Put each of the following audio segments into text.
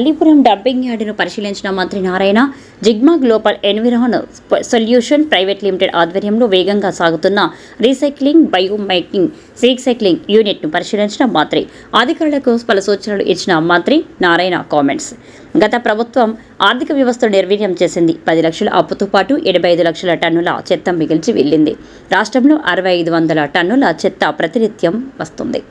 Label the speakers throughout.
Speaker 1: Allipuram dumping యార్డును పరిశీలించిన మంత్రి Narayana Zigma global environ solution private limited ఆధ్వర్యంలో వేగంగా సాగుతున్న రీసైక్లింగ్ బయోమైకింగ్ రీసైక్లింగ్ యూనిట్ను పరిశీలించిన మంత్రి. అధికారులకు పలు సూచనలు ఇచ్చిన మంత్రి నారాయణ కామెంట్స్. గత ప్రభుత్వం ఆర్థిక వ్యవస్థను నిర్వీర్యం చేసింది. పది లక్షల అప్పుతో పాటు ఎనభై ఐదు లక్షల టన్నుల చెత్త మిగిల్చి వెళ్ళింది. రాష్ట్రంలో అరవై ఐదు వందల టన్నుల చెత్త ప్రతినిత్యం వస్తుంది.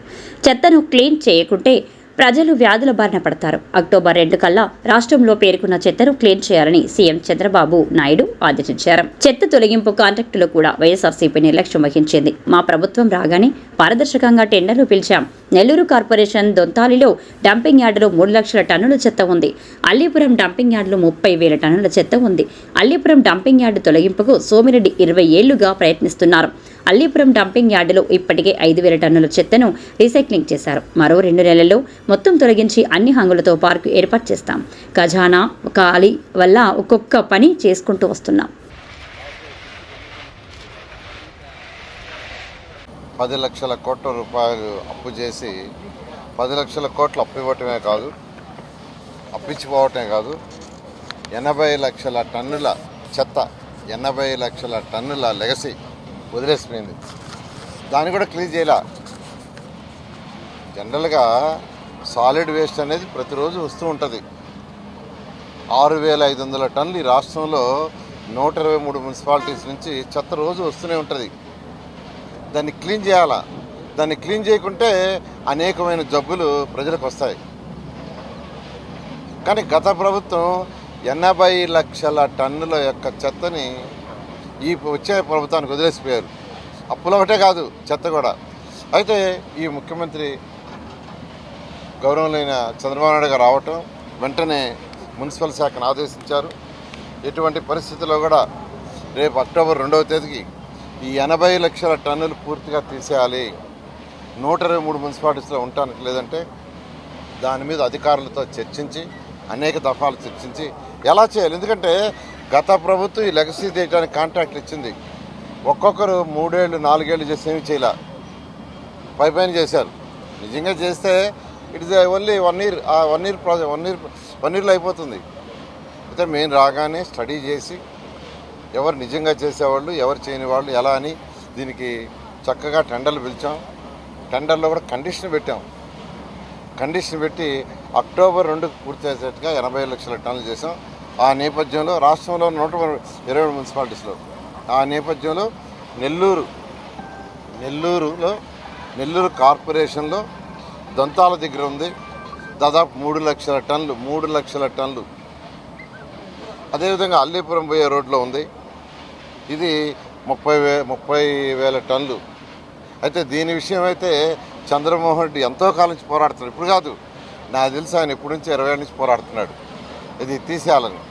Speaker 1: చెత్తను క్లీన్ చేయకుంటే ప్రజలు వ్యాధుల బారిన పడతారు. అక్టోబర్ రెండు కల్లా రాష్ట్రంలో పేర్కొన్న చెత్తను క్లీన్ చేయాలని సీఎం చంద్రబాబు నాయుడు ఆదేశించారు. చెత్త తొలగింపు కాంట్రాక్టులో కూడా వైఎస్ఆర్సీపీ నిర్లక్ష్యం వహించింది. మా ప్రభుత్వం రాగానే పారదర్శకంగా టెండర్లు పిలిచాం. నెల్లూరు కార్పొరేషన్ దొంతాలిలో డంపింగ్ యార్డులో మూడు లక్షల టన్నుల చెత్త ఉంది. అల్లీపురం డంపింగ్ యార్డులో ముప్పై వేల టన్నుల చెత్త ఉంది. అల్లీపురం డంపింగ్ యార్డు తొలగింపుకు సోమిరెడ్డి ఇరవై ఏళ్ళుగా ప్రయత్నిస్తున్నారు. అల్లీపురం డంపింగ్ యార్డులో ఇప్పటికే ఐదు వేల టన్నుల చెత్తను రీసైక్లింగ్ చేశారు. మరో రెండు నెలల్లో మొత్తం తొలగించి అన్ని హంగులతో పార్కు ఏర్పాటు చేస్తాం. ఖజానా ఖాళీ వల్ల ఒక్కొక్క పని చేసుకుంటూ వస్తున్నాం.
Speaker 2: పది లక్షల కోట్ల రూపాయలు అప్పు చేసి పది లక్షల కోట్లు అప్పు ఇవ్వటమే కాదు అప్పించిపోవటమే కాదు ఎనభై లక్షల టన్నుల చెత్త ఎనభై లక్షల టన్నుల లెగసి వదిలేసిపోయింది. దాన్ని కూడా క్లీన్ చేయాల? జనరల్గా సాలిడ్ వేస్ట్ అనేది ప్రతిరోజు వస్తూ ఉంటుంది. ఆరు వేల ఐదు వందల టన్నులు ఈ రాష్ట్రంలో నూట ఇరవై మూడు మున్సిపాలిటీస్ నుంచి చెత్త రోజు వస్తూనే ఉంటుంది. దాన్ని క్లీన్ చేయాలా? దాన్ని క్లీన్ చేయకుంటే అనేకమైన జబ్బులు ప్రజలకు వస్తాయి. కానీ గత ప్రభుత్వం ఎనభై లక్షల టన్నుల యొక్క చెత్తని ఈ వచ్చే ప్రభుత్వానికి వదిలేసిపోయారు. అప్పులు ఒకటే కాదు చెత్త కూడా. అయితే ఈ ముఖ్యమంత్రి గౌరవమైన చంద్రబాబు నాయుడు గారు రావటం వెంటనే మున్సిపల్ శాఖను ఆదేశించారు. ఎటువంటి పరిస్థితుల్లో కూడా రేపు అక్టోబర్ రెండవ తేదీకి ఈ ఎనభై లక్షల టన్నులు పూర్తిగా తీసేయాలి. నూట ఇరవై మూడు మున్సిపాలిటీస్లో ఉండటానికి లేదంటే దాని మీద అధికారులతో చర్చించి అనేక దఫాలు చర్చించి ఎలా చేయాలి? ఎందుకంటే గత ప్రభుత్వం ఈ లెగసీ తీయడానికి కాంట్రాక్ట్లు ఇచ్చింది. ఒక్కొక్కరు మూడేళ్ళు నాలుగేళ్ళు చేసి ఏమి చేయలే. పై పైన చేశారు. నిజంగా చేస్తే it is only one year one year project one year one ఇయర్లో అయిపోతుంది. అయితే మేము రాగానే స్టడీ చేసి ఎవరు నిజంగా చేసేవాళ్ళు ఎవరు చేయని వాళ్ళు ఎలా అని దీనికి చక్కగా టెండర్లు పిలిచాం. టెండర్లో కూడా కండిషన్ పెట్టాం. కండిషన్ పెట్టి అక్టోబర్ రెండుకు పూర్తి చేసేట్టుగా ఎనభై లక్షల టన్నులు చేసాం ఆ నేపథ్యంలో రాష్ట్రంలో నూట ఇరవై ఏడు మున్సిపాలిటీస్లో ఆ నేపథ్యంలో నెల్లూరు నెల్లూరులో నెల్లూరు కార్పొరేషన్లో దంతాల దగ్గర ఉంది. దాదాపు మూడు లక్షల టన్నులు మూడు లక్షల టన్నులు. అదేవిధంగా అల్లీపురం పోయే రోడ్లో ఉంది. ఇది ముప్పై వే ముప్పై వేల టన్నులు. అయితే దీని విషయం అయితే చంద్రమోహన్ రెడ్డి ఎంతో కాలం నుంచి పోరాడుతున్నాడు. ఇప్పుడు కాదు నాకు తెలిసి ఆయన ఇప్పటి నుంచి ఇరవై నుంచి పోరాడుతున్నాడు. ఇది తీసేయాలని.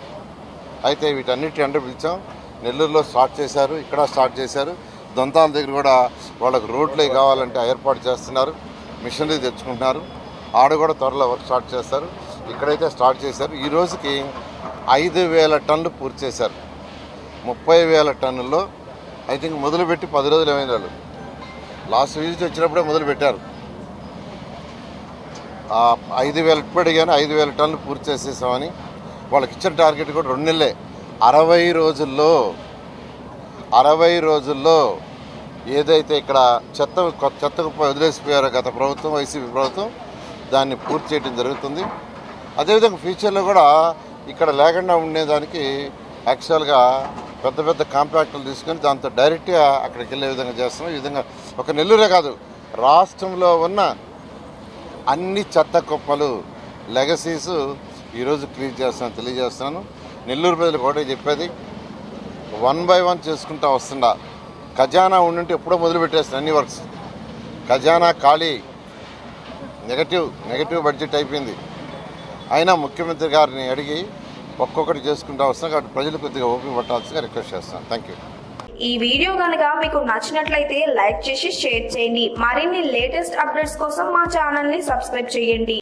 Speaker 2: అయితే వీటన్నిటి ఎండ పిలిచాం నెల్లూరులో స్టార్ట్ చేశారు ఇక్కడ స్టార్ట్ చేశారు. దొంతాల దగ్గర కూడా వాళ్ళకు రోడ్లే కావాలంటే ఏర్పాటు చేస్తున్నారు. మిషనరీ తెచ్చుకుంటున్నారు. ఆడ కూడా త్వరలో వర్క్ స్టార్ట్ చేస్తారు. ఇక్కడైతే స్టార్ట్ చేశారు. ఈ రోజుకి ఐదు వేల టన్నులు పూర్తి చేశారు. ముప్పై వేల టన్నుల్లో ఐ థింక్ మొదలుపెట్టి పది రోజులు ఏమైంది వాళ్ళు? లాస్ట్ విజిట్ వచ్చినప్పుడే మొదలుపెట్టారు. ఆ ఐదు వేల ఇప్పుడు కానీ ఐదు వేల టన్నులు పూర్తి చేసేసామని. వాళ్ళకి ఇచ్చిన టార్గెట్ కూడా రెండు నెలలే. అరవై రోజుల్లో అరవై రోజుల్లో ఏదైతే ఇక్కడ చెత్త కొ- చెత్తకు వదిలేసిపోయారో గత ప్రభుత్వం వైసీపీ ప్రభుత్వం దాన్ని పూర్తి చేయడం జరుగుతుంది. అదేవిధంగా ఫ్యూచర్లో కూడా ఇక్కడ లేకుండా ఉండేదానికి యాక్చువల్గా పెద్ద పెద్ద కాంపాక్టులు తీసుకొని దాంతో డైరెక్ట్గా అక్కడికి వెళ్ళే విధంగా చేస్తున్నాం. ఈ విధంగా ఒక నెల్లూరే కాదు రాష్ట్రంలో ఉన్న అన్ని చెత్త కుప్పలు లెగసీస్ ఈరోజు క్లీన్ చేస్తున్నాను తెలియజేస్తున్నాను. నెల్లూరు ప్రజలు ఒకటే చెప్పేది వన్ బై వన్ చేసుకుంటా వస్తుండా. ఖజానా ఉండింటే ఎప్పుడో మొదలుపెట్టేస్తాను అన్ని వర్క్స్. ఖజానా ఖాళీ. నెగటివ్ నెగటివ్ బడ్జెట్ అయిపోయింది. అయినా ముఖ్యమంత్రి గారిని అడిగి ఒక్కొక్కటి చేసుకుంటా వస్తున్నాం కాబట్టి ప్రజలు కొద్దిగా ఓపిక పట్టాల్సిందిగా రిక్వెస్ట్ చేస్తాను. థ్యాంక్ యూ
Speaker 3: ఈ వీడియో కనుక మీకు నచ్చినట్లయితే లైక్ చేసి షేర్ చేయండి. మరిన్ని లేటెస్ట్ అప్డేట్స్ కోసం మా ఛానల్ని సబ్స్క్రైబ్ చేయండి.